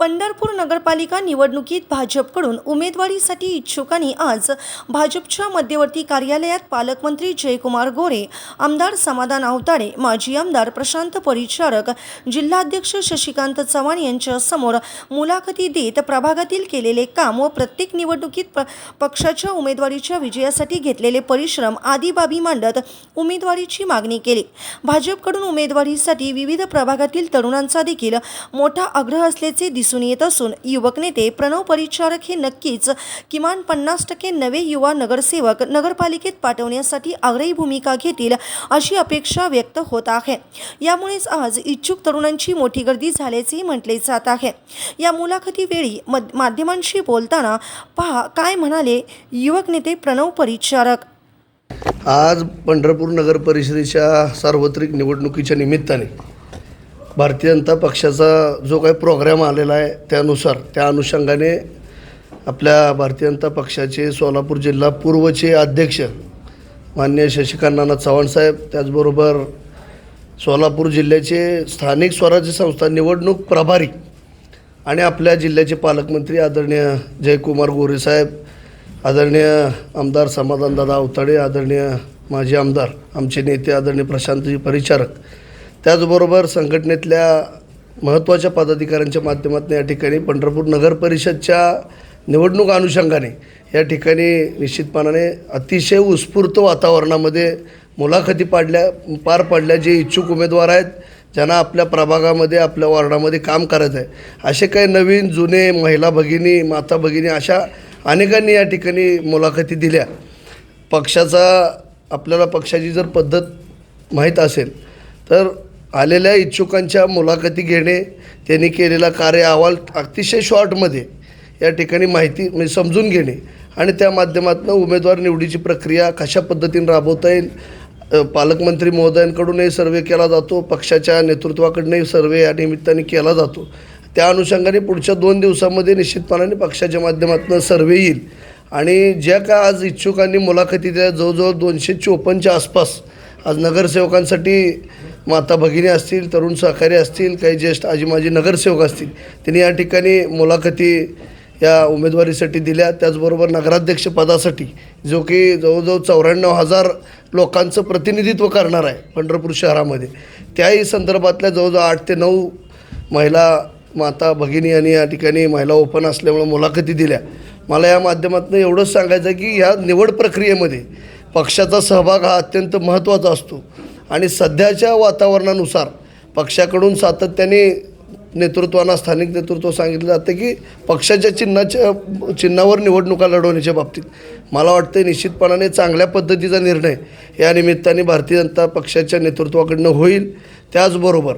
पंढरपूर नगरपालिका निवडणुकीत भाजपकडून उमेदवारीसाठी इच्छुकांनी आज भाजपच्या मध्यवर्ती कार्यालयात पालकमंत्री जयकुमार गोरे आमदार समाधान अवताडे माजी आमदार प्रशांत परिचारक जिल्हाध्यक्ष शशिकांत चव्हाण यांच्यासमोर मुलाखती देत प्रभागातील केलेले काम व प्रत्येक निवडणुकीत प पक्षाच्या उमेदवारीच्या विजयासाठी घेतलेले परिश्रम आदी बाबी मांडत उमेदवारीची मागणी केली. भाजपकडून उमेदवारीसाठी विविध प्रभागातील तरुणांचा देखील मोठा आग्रह असल्याचे दिसून येत असून युवक नेते प्रणव परिचारक हे नक्कीच किमान पन्नास टक्के नवे युवा नगरसेवक नगरपालिकेत पाठवण्यासाठी आग्रही भूमिका घेतील अशी अपेक्षा व्यक्त होत आहे. यामुळेच आज इच्छुक तरुणांची मोठी गर्दी झाल्याचेही म्हटले जात आहे. या मुलाखतीवेळी मध माध्यमांशी बोलताना पहा काय म्हणाले युवक नेते प्रणव परिचारक आज पंढरपूर नगर परिषदेच्या सार्वत्रिक निवडणुकीच्या निमित्ताने भारतीय जनता पक्षाचा जो काही प्रोग्राम आलेला आहे त्यानुसार त्या अनुषंगाने आपल्या भारतीय जनता पक्षाचे सोलापूर जिल्हा पूर्वचे अध्यक्ष मान्य शशिकांत नाना चव्हाणसाहेब त्याचबरोबर सोलापूर जिल्ह्याचे स्थानिक स्वराज्य संस्था निवडणूक प्रभारी आणि आपल्या जिल्ह्याचे पालकमंत्री आदरणीय जयकुमार गोरेसाहेब आदरणीय आमदार समाधानदादा अवताडे आदरणीय माजी आमदार आमचे नेते आदरणीय प्रशांतजी परिचारक त्याचबरोबर संघटनेतल्या महत्त्वाच्या पदाधिकाऱ्यांच्या माध्यमातून या ठिकाणी पंढरपूर नगर परिषदच्या निवडणूक अनुषंगाने या ठिकाणी निश्चितपणाने अतिशय उत्स्फूर्त वातावरणामध्ये मुलाखती पाडल्या पार पाडल्या जे इच्छुक उमेदवार आहेत ज्यांना आपल्या प्रभागामध्ये आपल्या वॉर्डामध्ये काम करायचं आहे. असे काही नवीन जुने महिला भगिनी माता भगिनी अशा अनेकांनी या ठिकाणी मुलाखती दिल्या. पक्षाचा आपल्याला पक्षाची जर पद्धत माहीत असेल तर आलेल्या इच्छुकांच्या मुलाखती घेणे त्यांनी केलेला कार्य अहवाल अतिशय शॉर्टमध्ये या ठिकाणी माहिती म्हणजे समजून घेणे आणि त्या माध्यमातून उमेदवार निवडीची प्रक्रिया कशा पद्धतीने राबवता येईल पालकमंत्री महोदयांकडूनही सर्वे केला जातो पक्षाच्या नेतृत्वाकडूनही सर्वे या निमित्ताने केला जातो. त्या अनुषंगाने पुढच्या दोन दिवसामध्ये निश्चितपणाने पक्षाच्या माध्यमातून सर्वे येईल आणि ज्या का आज इच्छुकांनी मुलाखती दिल्या जवळजवळ दोनशे चोपन्नच्या आसपास आज नगरसेवकांसाठी माता भगिनी असतील तरुण सहकारी असतील काही ज्येष्ठ आजी माजी नगरसेवक असतील त्यांनी या ठिकाणी मुलाखती या उमेदवारीसाठी दिल्या. त्याचबरोबर नगराध्यक्षपदासाठी जो की जवळजवळ चौऱ्याण्णव हजार लोकांचं प्रतिनिधित्व करणार आहे पंढरपूर शहरामध्ये. त्याही संदर्भातल्या जवळजवळ आठ ते नऊ महिला माता भगिनी यांनी या ठिकाणी महिला ओपन असल्यामुळे मुलाखती दिल्या. मला या माध्यमातून एवढंच सांगायचं आहे की ह्या निवड प्रक्रियेमध्ये पक्षाचा सहभाग हा अत्यंत महत्त्वाचा असतो. आणि सध्याच्या वातावरणानुसार पक्षाकडून सातत्याने नेतृत्वांना स्थानिक नेतृत्व सांगितलं जातं की पक्षाच्या चिन्हाच्या चिन्हावर निवडणुका लढवण्याच्या बाबतीत. मला वाटतं निश्चितपणाने चांगल्या पद्धतीचा निर्णय या निमित्ताने भारतीय जनता पक्षाच्या नेतृत्वाकडनं होईल. त्याचबरोबर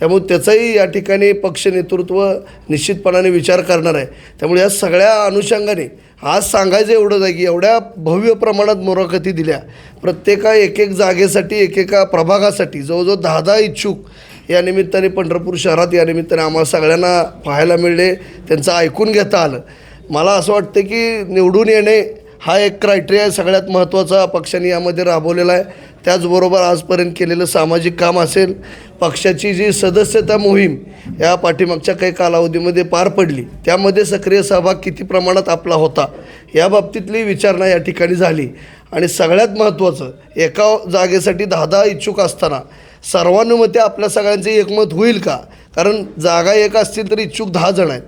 त्यामुळे त्याचाही या ठिकाणी पक्ष नेतृत्व निश्चितपणाने विचार करणार आहे. त्यामुळे या सगळ्या अनुषंगाने आज सांगायचं एवढंच आहे की एवढ्या भव्य प्रमाणात मुलाखती दिल्या. प्रत्येका एक एक जागेसाठी एकेका प्रभागासाठी जवळजवळ दहा दहा इच्छुक या निमित्ताने पंढरपूर शहरात या निमित्ताने आम्हाला सगळ्यांना पाहायला मिळले त्यांचं ऐकून घेता आलं. मला असं वाटतं की निवडून येणे हा एक क्रायटेरिया सगळ्यात महत्त्वाचा पक्षाने यामध्ये राबवलेला आहे. त्याचबरोबर आजपर्यंत केलेलं सामाजिक काम असेल पक्षाची जी सदस्यता मोहीम या पाठीमागच्या काही कालावधीमध्ये पार पडली त्यामध्ये सक्रिय सहभाग किती प्रमाणात आपला होता या बाबतीतली विचारणा या ठिकाणी झाली. आणि सगळ्यात महत्त्वाचं एका जागेसाठी दहा दहा इच्छुक असताना सर्वानुमते आपल्या सगळ्यांचे एकमत होईल का? कारण जागा एक असतील तर इच्छुक दहा जण आहेत.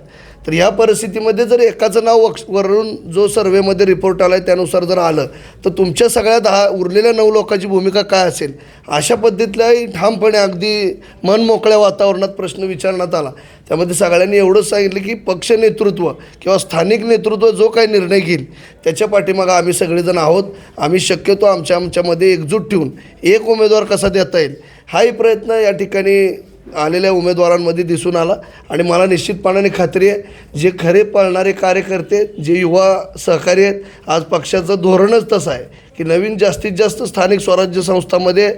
तर या परिस्थितीमध्ये जर एकाचं नाव वक्ष वरून जो सर्वेमध्ये रिपोर्ट आला आहे त्यानुसार जर आलं तर तुमच्या सगळ्या दहा उरलेल्या नऊ लोकांची भूमिका काय असेल? अशा पद्धतीलाही ठामपणे अगदी मन मोकळ्या वातावरणात प्रश्न विचारण्यात आला. त्यामध्ये सगळ्यांनी एवढंच सांगितलं की पक्ष नेतृत्व किंवा स्थानिक नेतृत्व जो काही निर्णय घेईल त्याच्या पाठीमागं आम्ही सगळेजण आहोत. आम्ही शक्यतो आमच्या आमच्यामध्ये एकजूट ठेवून एक उमेदवार कसा देता येईल? हाही प्रयत्न या ठिकाणी आलेल्या उमेदवारांमध्ये दिसून आला. आणि मला निश्चितपणाने खात्री आहे जे खरे पळणारे कार्यकर्ते जे युवा सहकारी आहेत आज पक्षाचं धोरणच तसं आहे की नवीन जास्तीत जास्त स्थानिक स्वराज्य संस्थांमध्ये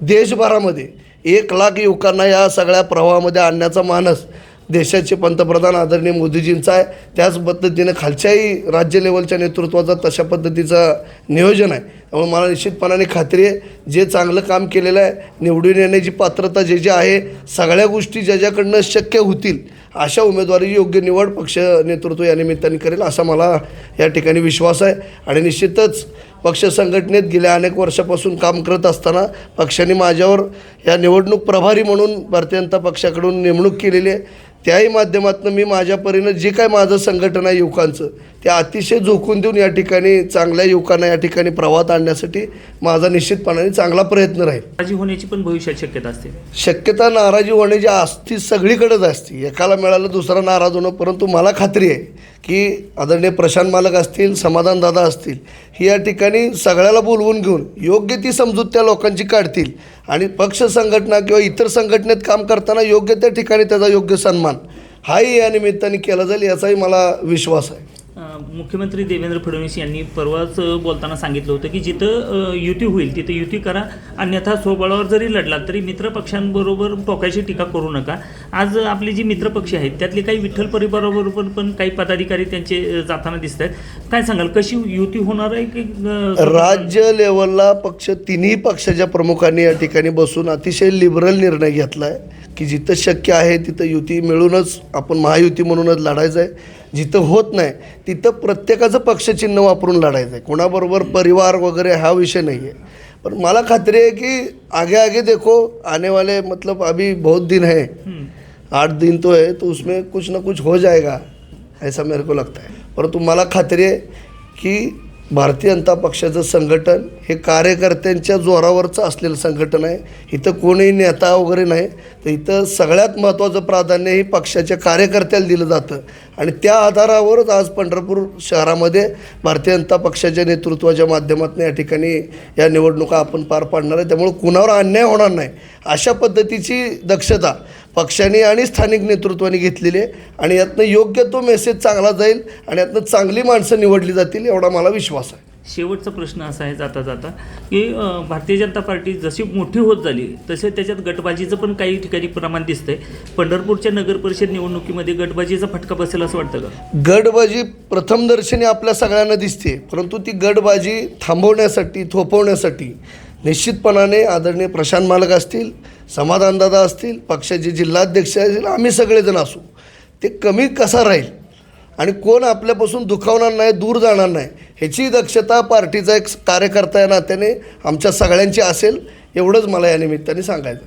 देशभरामध्ये एक लाख युवकांना या सगळ्या प्रवाहामध्ये आणण्याचा मानस देशाचे पंतप्रधान आदरणीय मोदीजींचा आहे. त्याच पद्धतीनं खालच्याही राज्य लेवलच्या नेतृत्वाचा तशा पद्धतीचं नियोजन आहे. त्यामुळे मला निश्चितपणाने खात्री आहे जे चांगलं काम केलेलं आहे निवडून येण्याची पात्रता जे जे आहे सगळ्या गोष्टी ज्याच्याकडनं शक्य होतील अशा उमेदवारी योग्य निवड पक्ष नेतृत्व या निमित्ताने करेल असा मला या ठिकाणी विश्वास आहे. आणि निश्चितच पक्ष संघटनेत गेल्या अनेक वर्षापासून काम करत असताना पक्षाने माझ्यावर या निवडणूक प्रभारी म्हणून भारतीय जनता पक्षाकडून नेमणूक केलेली आहे. त्याही माध्यमातून मी माझ्या परीनं जे काय माझं संघटन आहे युवकांचं ते अतिशय झोकून देऊन या ठिकाणी चांगल्या युवकांना या ठिकाणी प्रवाहात आणण्यासाठी माझा निश्चितपणाने चांगला प्रयत्न राहील. नाराजी होण्याची पण भविष्यात शक्यता असते. शक्यता नाराजी होण्याची असती सगळीकडेच असते. एकाला मिळालं दुसरा नाराज होणं परंतु मला खात्री आहे की आदरणीय प्रशांत मालक असतील समाधान दादा असतील ही या ठिकाणी सगळ्याला बोलवून घेऊन योग्य ती समजूत त्या लोकांची काढतील. आणि पक्ष संघटना किंवा इतर संघटनेत काम करताना योग्य त्या ठिकाणी त्याचा योग्य सन्मान हाही या निमित्ताने केला जाईल याचाही मला विश्वास आहे. मुख्यमंत्री देवेंद्र फडणवीस यांनी परवाच बोलताना सांगितलं होतं की जिथं युती होईल तिथं युती करा. अन्यथा स्वबळावर जरी लढला तरी मित्रपक्षांबरोबर टोकायची टीका करू नका. आज आपले आपली जी आहेत त्यातले काही विठ्ठल परिवाराबरोबर पण काही पदाधिकारी त्यांचे जाताना दिसत आहेत काय सांगाल कशी युती होणार आहे की राज्य लेवलला पक्ष तिन्ही पक्षाच्या प्रमुखांनी या ठिकाणी बसून अतिशय लिबरल निर्णय घेतला आहे की जिथं शक्य आहे तिथं युती मिळूनच आपण महायुती म्हणूनच लढायचं आहे जिथं होत नाही तिथं प्रत्येकाचं पक्षचिन्ह वापरून लढायचं आहे. कोणाबरोबर परिवार वगैरे हा विषय नाही आहे. पण मला खात्री आहे की आगे आगे देखो आने वाले मतलब अभी बहुत दिन है. हं. आठ दिन तो है तो उसमें कुछ ना कुछ हो जाएगा ऐसा मेरे को लगता है. परंतु मला खात्री आहे की भारतीय जनता पक्षाचं संघटन हे कार्यकर्त्यांच्या जोरावरचं असलेलं संघटन आहे. इथं कोणीही नेता वगैरे नाही. तर इथं सगळ्यात महत्त्वाचं प्राधान्य हे पक्षाच्या कार्यकर्त्याला दिलं जातं. आणि त्या आधारावरच आज पंढरपूर शहरामध्ये भारतीय जनता पक्षाच्या नेतृत्वाच्या माध्यमातून या ठिकाणी या निवडणुका आपण पार पाडणार आहे त्यामुळे कुणावर अन्याय होणार नाही. अशा पद्धतीची दक्षता पक्षाने आणि स्थानिक नेतृत्वाने घेतलेली आहे. आणि यातनं योग्य तो मेसेज चांगला जाईल आणि यातनं चांगली माणसं निवडली जातील एवढा मला विश्वास आहे. शेवटचा प्रश्न असा आहे जाता जाता की भारतीय जनता पार्टी जशी मोठी होत झाली तसे त्याच्यात गटबाजीचं पण काही ठिकाणी प्रमाण दिसतंय. पंढरपूरच्या नगर परिषद निवडणुकीमध्ये गटबाजीचा फटका बसेल असं वाटतं का? गटबाजी प्रथमदर्शनी आपल्या सगळ्यांना दिसते परंतु ती गटबाजी थांबवण्यासाठी थोपवण्यासाठी निश्चितपणाने आदरणीय प्रशांत मालक असतील समाधानदादा असतील पक्षाचे जिल्हाध्यक्ष असतील आम्ही सगळेजण असू. ते कमी कसा राहील? आणि कोण आपल्यापासून दुखावणार नाही दूर जाणार नाही ह्याची दक्षता पार्टीचा एक कार्यकर्ता या नात्याने आमच्या सगळ्यांची असेल एवढंच मला या निमित्ताने सांगायचं